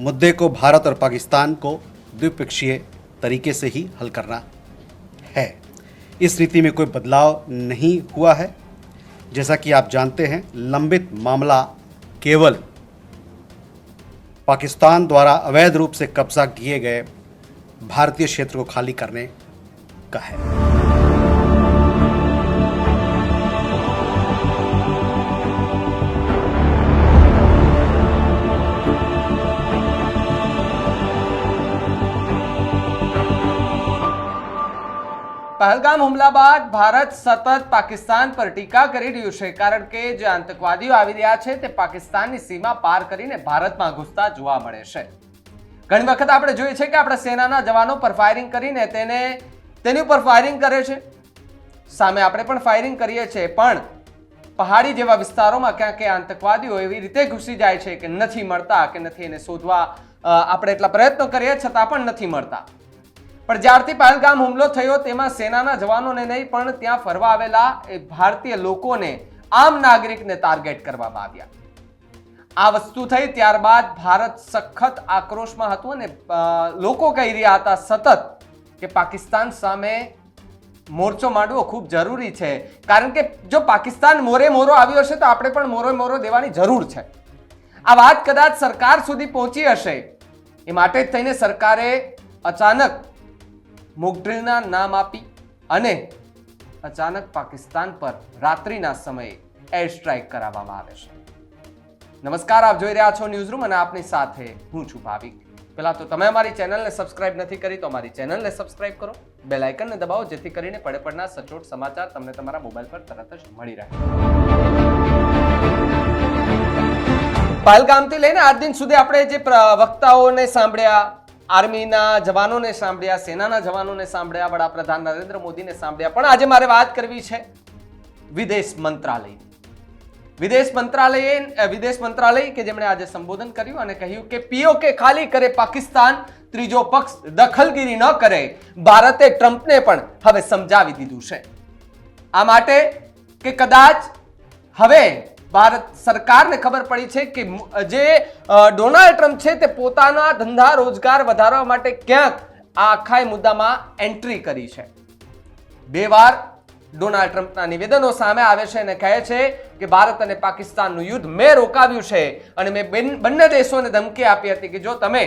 मुद्दे को भारत और पाकिस्तान को द्विपक्षीय तरीके से ही हल करना है। इस नीति में कोई बदलाव नहीं हुआ है। जैसा कि आप जानते हैं, लंबित मामला केवल पाकिस्तान द्वारा अवैध रूप से कब्जा किए गए भारतीय क्षेत्र को खाली करने का है। પહેલગામ હુમલા બાદ ભારત સતત પાકિસ્તાન પર ટીકા કરી રહ્યું છે. કારણ કે જે આતંકવાદીઓ આવી રહ્યા છે, તે પાકિસ્તાનની સીમા પાર કરીને ભારતમાં ઘૂસતા જોવા મળે છે. ઘણી વખત આપણે જોઈએ છે કે આપણા સેનાના જવાનો પર ફાયરિંગ કરીને તેને, તેની ઉપર ફાયરિંગ કરે છે. સામે આપણે પણ ફાયરિંગ કરીએ છીએ, પણ પહાડી જેવા વિસ્તારોમાં ક્યાંક ક્યાં આતંકવાદીઓ એવી રીતે ઘૂસી જાય છે કે નથી મળતા, કે નથી એને શોધવા આપણે એટલા પ્રયત્નો કરીએ છતાં પણ નથી મળતા. પણ જ્યારથી પહેલગામ હુમલો થયો, તેમાં સેનાના જવાનોને નહીં, પણ ત્યાં ફરવા આવેલા ભારતીય લોકોને આમ નાગરિકને ટાર્ગેટ કરવામાં આવ્યા. આ વસ્તુ થઈ ત્યારબાદ ભારત સખત આક્રોશમાં હતું અને લોકો કહી રહ્યા હતા સતત કે પાકિસ્તાન સામે મોરચો માંડવો ખૂબ જરૂરી છે. કારણ કે જો પાકિસ્તાન મોરે મોરો આવ્યો હશે, તો આપણે પણ મોરે મોરો દેવાની જરૂર છે. આ વાત કદાચ સરકાર સુધી પહોંચી હશે, એ માટે જ થઈને સરકારે અચાનક મોકડ્રીલના નામ આપી અને અચાનક પાકિસ્તાન પર રાત્રિના સમયે એર સ્ટ્રાઇક કરાવવામાં આવે છે. નમસ્કાર, આપ જોઈ રહ્યા છો ન્યૂઝ રૂમ અને આપની સાથે હું છું ભાવિક. પહેલાં તો તમે અમારી ચેનલને સબસ્ક્રાઇબ નથી કરી તો અમારી ચેનલને સબસ્ક્રાઇબ કરો. બેલ આઇકનને દબાવો, જેથી કરીને પડે પડના સચોટ સમાચાર તમને તમારા મોબાઈલ પર તરત જ મળી રહે. પહેલગામથી લઈને આજ દિન સુધી આપણે જે વક્તાઓને સાંભળ્યા આર્મીના જવાનોને સાંભળ્યા, સેનાના જવાનોને સાંભળ્યા, વડાપ્રધાન નરેન્દ્ર મોદીને સાંભળ્યા. પણ આજે મારે વાત કરવી છે વિદેશ મંત્રાલય. વિદેશ મંત્રાલયે વિદેશ મંત્રાલય કે જેમણે આજે સંબોધન કર્યું અને કહ્યું કે પીઓકે ખાલી કરે પાકિસ્તાન, ત્રીજો પક્ષ દખલગીરી ન કરે. ભારતે ટ્રમ્પને પણ હવે સમજાવી દીધું છે. આ માટે કે કદાચ હવે ભારત સરકારને ખબર પડી છે કે જે ડોનાલ્ડ ટ્રમ્પ છે તે પોતાના ધંધા રોજગાર વધારવા માટે ક્યાંક આ આખા મુદ્દામાં એન્ટ્રી કરી છે. બે વાર ડોનાલ્ડ ટ્રમ્પના નિવેદનો સામે આવે છે અને કહે છે કે ભારત અને પાકિસ્તાનનું યુદ્ધ મેં રોકાવ્યું છે અને મેં બંને દેશોને ધમકી આપી હતી કે જો તમે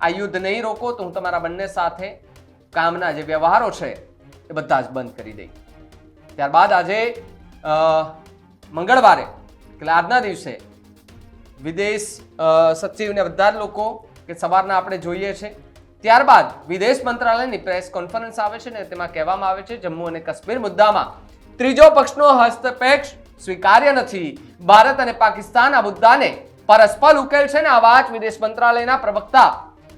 આ યુદ્ધ નહીં રોકો તો હું તમારા બંને સાથે કામના જે વ્યવહારો છે એ બધા જ બંધ કરી દઈ. ત્યારબાદ આજે મંગળવારે એટલે આજના દિવસે વિદેશ સચિવને બધા જ લોકો કે સવારના આપણે જોઈએ છે. ત્યારબાદ વિદેશ મંત્રાલયની પ્રેસ કોન્ફરન્સ આવે છે ને તેમાં કહેવામાં આવે છે, જમ્મુ અને કાશ્મીર મુદ્દામાં ત્રીજો પક્ષનો હસ્તપેક્ષ સ્વીકાર્ય નથી. ભારત અને પાકિસ્તાન આ મુદ્દાને પરસ્પર ઉકેલ છે ને આ વાત વિદેશ મંત્રાલયના પ્રવક્તા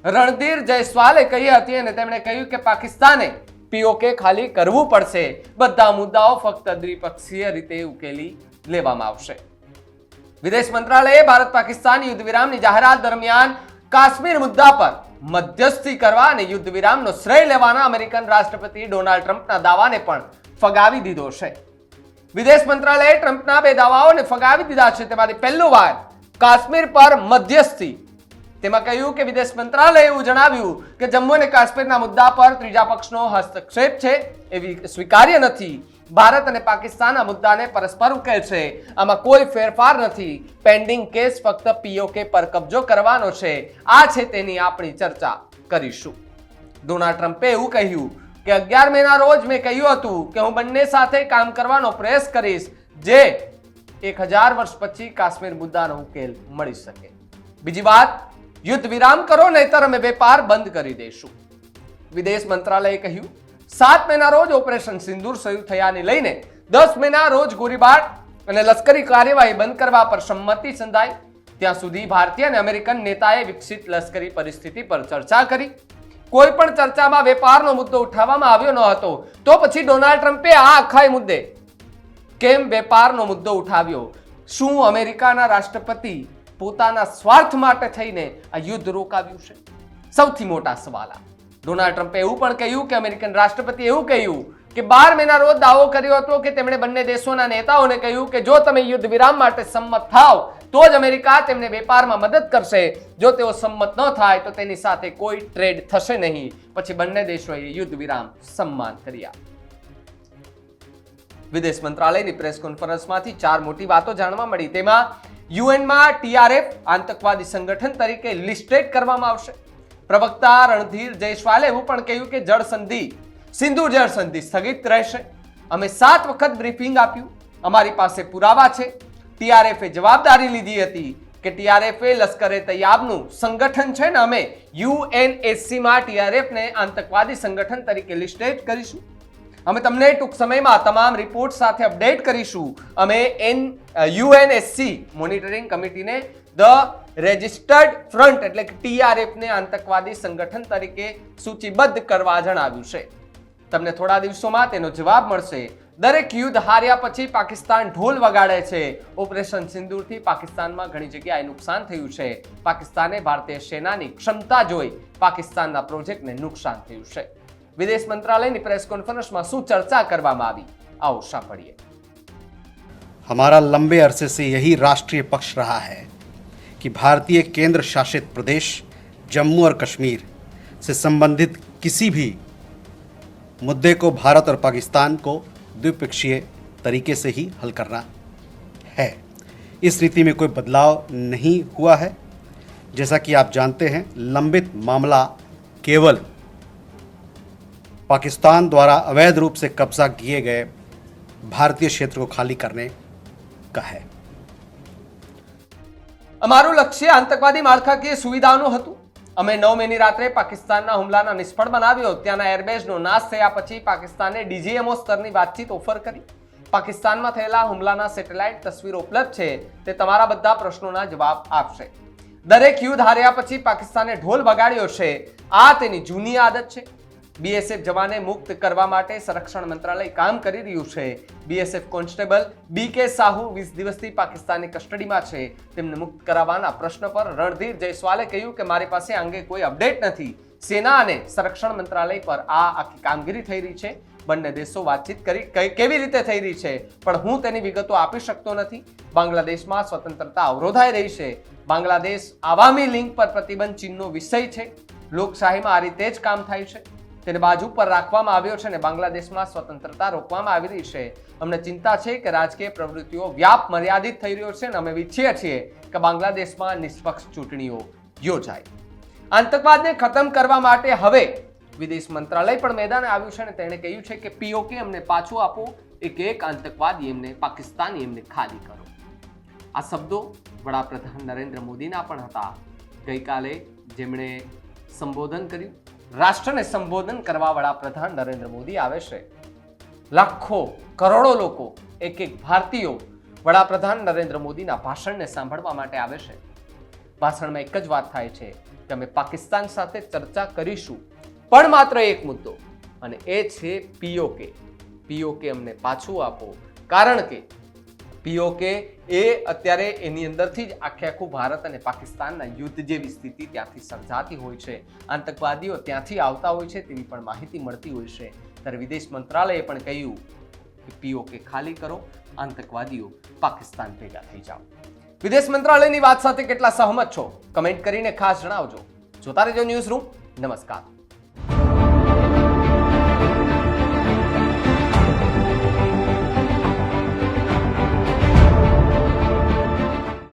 રણધીર જયસ્વાલે કહી હતી અને તેમણે કહ્યું કે પાકિસ્તાને પીઓકે ખાલી કરવું પડશે. બધા મુદ્દાઓ ફક્ત દ્વિપક્ષીય રીતે ઉકેલી લેવામાં આવશે. વિદેશ મંત્રાલયે ભારત પાકિસ્તાન યુદ્ધ વિરામની જાહેરાત દરમિયાન કાશ્મીર મુદ્દા પર મધ્યસ્થી કરવા અને યુદ્ધ વિરામનો શ્રેય લેવાના અમેરિકન રાષ્ટ્રપતિ ડોનાલ્ડ ટ્રમ્પના દાવાને પણ ફગાવી દીધો છે. વિદેશ મંત્રાલયે ટ્રમ્પના બે દાવાઓને ફગાવી દીધા છે. તેમાંથી પહેલું વાર કાશ્મીર પર મધ્યસ્થી. તેમાં કહ્યું કે વિદેશ મંત્રાલયે એવું જણાવ્યું કે જમ્મુ અને કાશ્મીરના મુદ્દા પર ત્રીજા પક્ષનો હસ્તક્ષેપ છે. એવી સ્વીકાર્ય નથી. ભારત અને પાકિસ્તાન આ મુદ્દાને પરસ્પર ઉકેલ છે. આમાં કોઈ ફેરફાર નથી. પેન્ડિંગ કેસ ફક્ત પીઓકે પર કબજો કરવાનો છે. આ છે તેની આપણી ચર્ચા. કરીશું. ડોનાલ્ડ ટ્રમ્પે એવું કહ્યું કે અગિયાર મેના રોજ મેં કહ્યું હતું કે હું બંને સાથે કામ કરવાનો પ્રયાસ કરીશ. જે એક હજાર વર્ષ પછી કાશ્મીર મુદ્દાનો ઉકેલ મળી શકે. બીજી વાત, યુદ્ધ વિરામ કરો, નહીતર અમે વેપાર બંધ કરી દઈશું વિદેશ મંત્રાલયે કહ્યું સાત મેના રોજ ઓપરેશન સિંદૂર શરૂ થયાને લઈને દસ મેના રોજ ગોળીબાર અને લશ્કરી કાર્યવાહી બંધ કરવા પર સંમતિ સંધાઈ. ત્યાં સુધી ભારતીય અને અમેરિકન નેતાએ વિકસિત લશ્કરી પરિસ્થિતિ પર ચર્ચા કરી. કોઈ પણ ચર્ચામાં વેપારનો મુદ્દો ઉઠાવવામાં આવ્યો ન હતો તો પછી ડોનાલ્ડ ટ્રમ્પે આ આખા મુદ્દે કેમ વેપારનો મુદ્દો ઉઠાવ્યો? શું અમેરિકાના રાષ્ટ્રપતિ પોતાના સ્વાર્થ માટે થઈને આ યુદ્ધ રોકાવ્યું છે? સૌથી મોટા સવાલ આ. ડોનાલ્ડ ટ્રમ્પે એવું પણ કહ્યું કે અમેરિકન રાષ્ટ્રપતિ એવું કહ્યું કે બાર મહિના રોજ દાવો કર્યો હતો કે તેમણે બંને દેશોના નેતાઓને કહ્યું કે જો તમે યુદ્ધ વિરામ માટે સંમત થાવ તો જ અમેરિકા તેમને વેપારમાં મદદ કરશે. જો તેઓ સંમત ન થાય, તો તેની સાથે કોઈ ટ્રેડ થશે નહીં. પછી બંને દેશોએ યુદ્ધ વિરામ સન્માન કર્યા. વિદેશ મંત્રાલયની પ્રેસ કોન્ફરન્સમાંથી ચાર મોટી વાતો જાણવા મળી. તેમાં યુએનમાં ટીઆરએફ આતંકવાદી સંગઠન તરીકે લિસ્ટેડ કરવામાં આવશે. પ્રવક્તા રણધીર જયસ્વાલે એવું પણ કહ્યું કે જળ સંધિ સિંધુ જળ સંધિ સ્થગિત રહેશે. અમે સાત વખત બ્રીફિંગ આપ્યું. અમારી પાસે પુરાવા છે. ટીઆરએફે જવાબદારી લીધી હતી કે ટીઆરએફએ લશ્કરે તૈયાબનું સંગઠન છે ને અમે યુએનએસસીમાં ટીઆરએફને આતંકવાદી સંગઠન તરીકે લિસ્ટેડ કરીશું. અમે તમને ટૂંક સમયમાં તમામ રિપોર્ટ સાથે અપડેટ કરીશું. અમે એન યુએનએસસી મોનિટરિંગ કમિટીને ધ રેજિસ્ટર્ડ ફ્રન્ટ એટલે કે ટીઆરએફને આતંકવાદી સંગઠન તરીકે સૂચિબદ્ધ કરવા જણાવ્યું છે તમને થોડા દિવસોમાં તેનો જવાબ મળશે દરેક યુદ્ધ હાર્યા પછી પાકિસ્તાન ઢોલ વગાડે છે ઓપરેશન સિંદૂરથી પાકિસ્તાનમાં ઘણી જગ્યાએ નુકસાન થયું છે પાકિસ્તાને ભારતીય સેનાની ક્ષમતા જોઈ પાકિસ્તાનના પ્રોજેક્ટને નુકસાન થયું છે વિદેશ મંત્રાલયની પ્રેસ કોન્ફરન્સમાં શું ચર્ચા કરવામાં આવી આવો સાંભળીએ हमारा लंबे अरसे से यही राष्ट्रीय पक्ष रहा है कि भारतीय केंद्र शासित प्रदेश जम्मू और कश्मीर से संबंधित किसी भी मुद्दे को भारत और पाकिस्तान को द्विपक्षीय तरीके से ही हल करना है। इस रीति में कोई बदलाव नहीं हुआ है। जैसा कि आप जानते हैं, लंबित मामला केवल पाकिस्तान द्वारा अवैध रूप से कब्जा किए गए भारतीय क्षेत्र को खाली करने का है। અમારું લક્ષ્ય આતંકવાદી માળખાકીય સુવિધાઓનું હતું. અમે નવ મેની રાત્રે પાકિસ્તાનના હુમલાના નિષ્ફળ બનાવ્યો. ત્યાંના એરબેઝનો નાશ થયા પછી પાકિસ્તાને ડીજીએમઓ સ્તરની વાતચીત ઓફર કરી. પાકિસ્તાનમાં થયેલા હુમલાના સેટેલાઇટ તસવીરો ઉપલબ્ધ છે. તે તમારા બધા પ્રશ્નોના જવાબ આપશે. દરેક યુદ્ધ હાર્યા પછી પાકિસ્તાને ઢોલ વગાડ્યો છે. આ તેની જૂની આદત છે. બીએસએફ જવાને મુક્ત કરવા માટે સંરક્ષણ મંત્રાલય કામ કરી રહ્યું છે. બીએસએફ કોન્સ્ટેબલ બી કે સાહુ વીસ દિવસથી પાકિસ્તાનની કસ્ટડીમાં છે. તેમને મુક્ત કરાવવાના પ્રશ્ન પર રણધીર જયસ્વાલે કહ્યું કે મારી પાસે અંગે કોઈ અપડેટ નથી. સેના અને સંરક્ષણ મંત્રાલય પર આ આખી કામગીરી થઈ રહી છે. બંને દેશો વાતચીત કરી કેવી રીતે થઈ રહી છે, પણ હું તેની વિગતો આપી શકતો નથી. બાંગ્લાદેશમાં સ્વતંત્રતા અવરોધાઈ રહી છે. બાંગ્લાદેશ આવામી લિંક પર પ્રતિબંધ ચીનનો વિષય છે. લોકશાહીમાં આ રીતે જ કામ થાય છે. તેને બાજુ પર રાખવામાં આવ્યો છે અને બાંગ્લાદેશમાં સ્વતંત્રતા રોકવામાં આવી રહી છે. અમને ચિંતા છે કે રાજકીય પ્રવૃત્તિઓ વ્યાપ મર્યાદિત થઈ રહ્યો છે અને અમે ઈચ્છીએ છીએ કે બાંગ્લાદેશમાં નિષ્પક્ષ ચૂંટણીઓ યોજાય. આતંકવાદને ખતમ કરવા માટે હવે વિદેશ મંત્રાલય પણ મેદાને આવ્યું છે અને તેણે કહ્યું છે કે પીઓકે અમને પાછું આપો એક એક આતંકવાદી એમને, પાકિસ્તાની એમને ખાલી કરો. આ શબ્દો વડાપ્રધાન નરેન્દ્ર મોદીના પણ હતા. ગઈકાલે જેમણે સંબોધન કર્યું રાષ્ટ્રને સંબોધન કરવા વડાપ્રધાન નરેન્દ્ર મોદી આવે છે. લાખો, કરોડો લોકો એક એક ભારતીયો વડાપ્રધાન નરેન્દ્ર મોદીના ભાષણને સાંભળવા માટે આવે છે. ભાષણમાં એક જ વાત થાય છે કે અમે પાકિસ્તાન સાથે ચર્ચા કરીશું. પણ માત્ર એક મુદ્દો, અને એ છે પીઓકે. પીઓકે અમને પાછું આપો. કારણ કે પીઓકે એ અત્યારે એની અંદરથી જ આખે આખું ભારત અને પાકિસ્તાનના યુદ્ધ જેવી સ્થિતિ ત્યાંથી સર્જાતી હોય છે. આતંકવાદીઓ ત્યાંથી આવતા હોય છે તેવી પણ માહિતી મળતી હોય છે. ત્યારે વિદેશ મંત્રાલયે પણ કહ્યું કે પીઓકે ખાલી કરો, આતંકવાદીઓ પાકિસ્તાન ભેગા થઈ જાઓ. વિદેશ મંત્રાલયની વાત સાથે કેટલા સહમત છો? કમેન્ટ કરીને ખાસ જણાવજો. જોતા રહેજો ન્યૂઝ રૂમ. નમસ્કાર.